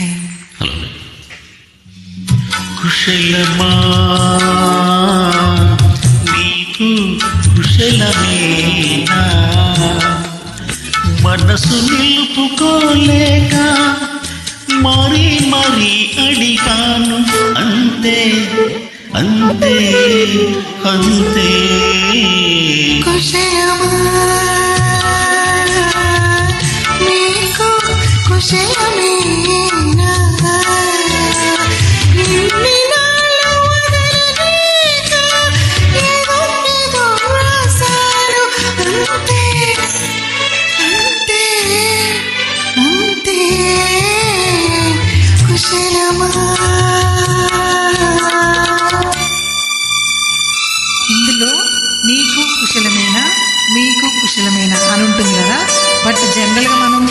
Hello కుశలమా? నీకు కుశలమేనా? మనసు నిలుపుకోలేక మరీ మరీ అడిగాను. అంతే అంతే అంతే. ఇందులో నీకు కుశలమేనా మీకు కుశలమేనా అని ఉంటుంది కదా? బట్ జనరల్గా మనం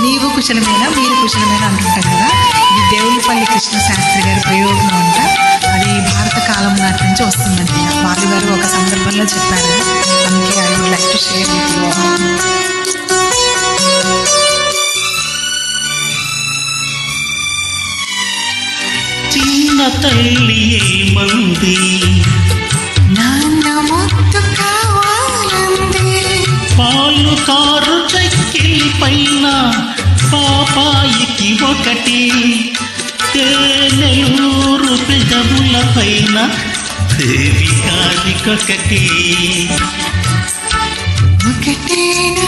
నీవు కుశలమేనా మీరు కుశలమేనా అంటుంటాం కదా? ఇది దేవులపల్లి కృష్ణ శాస్త్రి గారి ప్రయోగం అంట. అది భారత కాలం నాటి నుంచి వస్తుందండి వాళ్ళు గారు ఒక సందర్భంలో చెప్పారు. చిన్న తల్లి ఏమంది నాన్న ముద్దు కావాలంది. పాలు కారు చక్కిలి పైన పాపాయికి ఒకటి. తేనెలూరు పెదవుల పైన ఒకటేనా ఒకటేనా?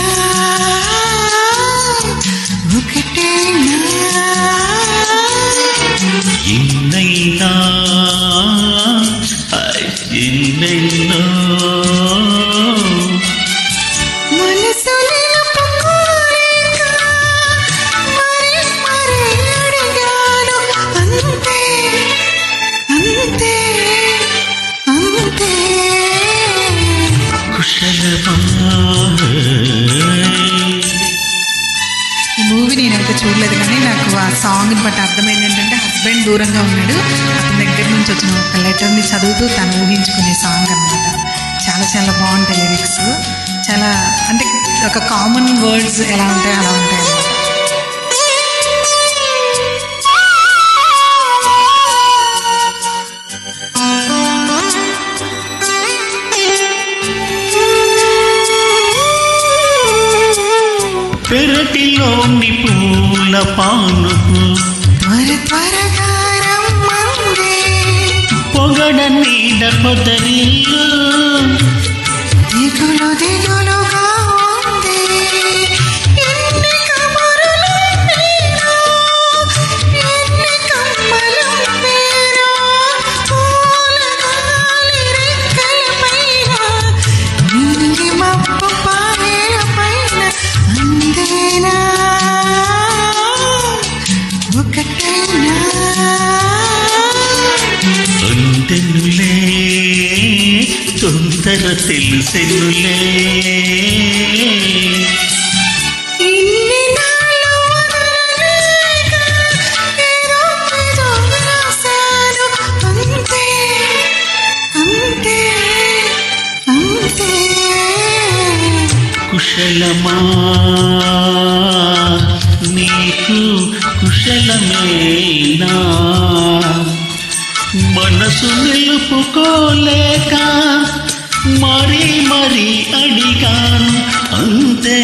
అంతే కుశలమా ఈ మూవీ నేనైతే చూడలేదు కానీ నాకు ఆ సాంగ్ని బట్టి అర్థమైంది ఏంటంటే హస్బెండ్ దూరంగా ఉన్నాడు. అతని దగ్గర నుంచి వచ్చిన ఒక లెటర్ని చదువుతూ తను ఊహించుకునే సాంగ్ అనమాట చాలా చాలా బాగుంటాయి లిరిక్స్ చాలా అంటే ఒక కామన్ వర్డ్స్ ఎలా ఉంటాయో అలా ఉంటాయి పెరటిలోని పూల పానుకు పొగడ నీడ పొదరిల్లు దిగులు దిగులుగా తొందర అంతే కుశలమా? నీకు కుశలమేనా? మనసు నిలుపుకోలేక మరీ మరీ అడిగాను అంతే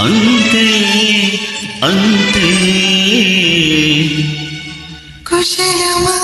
అంతే అంతే. కుశలమా?